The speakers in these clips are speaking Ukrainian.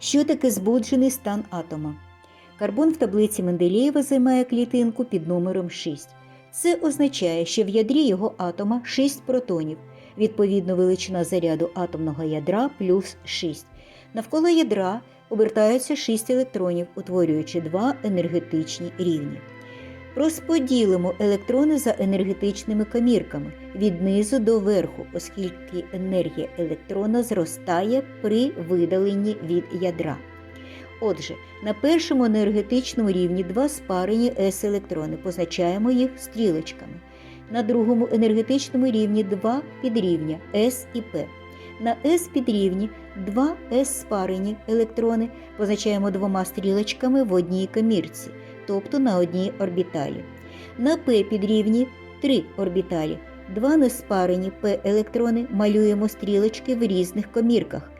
Що таке збуджений стан атома? Карбон в таблиці Менделєєва займає клітинку під номером 6. Це означає, що в ядрі його атома 6 протонів, відповідно величина заряду атомного ядра плюс 6. Навколо ядра обертаються 6 електронів, утворюючи два енергетичні рівні. Розподілимо електрони за енергетичними комірками від низу до верху, оскільки енергія електрона зростає при видаленні від ядра. Отже, на першому енергетичному рівні два спарені s електрони, позначаємо їх стрілочками. На другому енергетичному рівні два підрівня S і P. На S підрівні два s спарені електрони, позначаємо двома стрілочками в одній комірці, тобто на одній орбіталі. На P підрівні три орбіталі. Два неспарені P електрони малюємо стрілочки в різних комірках.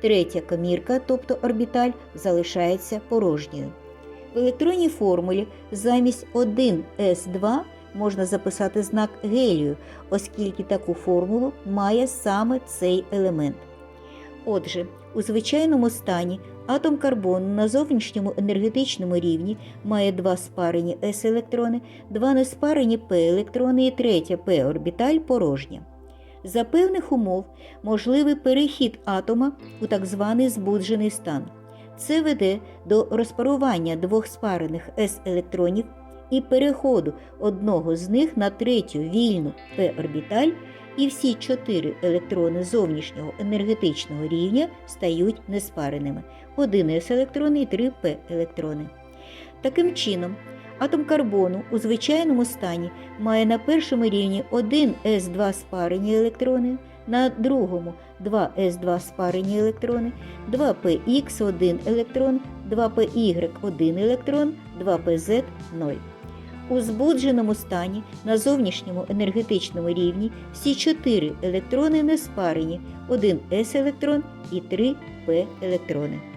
Третя комірка, тобто орбіталь, залишається порожньою. В електронній формулі замість 1s2 можна записати знак гелію, оскільки таку формулу має саме цей елемент. Отже, у звичайному стані атом карбону на зовнішньому енергетичному рівні має два спарені s електрони, два неспарені p електрони і третя p орбіталь порожня. За певних умов можливий перехід атома у так званий збуджений стан. Це веде до розпарування двох спарених s електронів і переходу одного з них на третю вільну p орбіталь, і всі чотири електрони зовнішнього енергетичного рівня стають неспареними. Один s електрон і три p електрони. Таким чином, Атом карбону у звичайному стані має на першому рівні 1 s2 спарені електрони, на другому 2 s2 спарені електрони, 2 px 1 електрон, 2 py 1 електрон, 2 pz 0. У збудженому стані на зовнішньому енергетичному рівні всі чотири електрони не спарені, один С-електрон і 3 p електрони.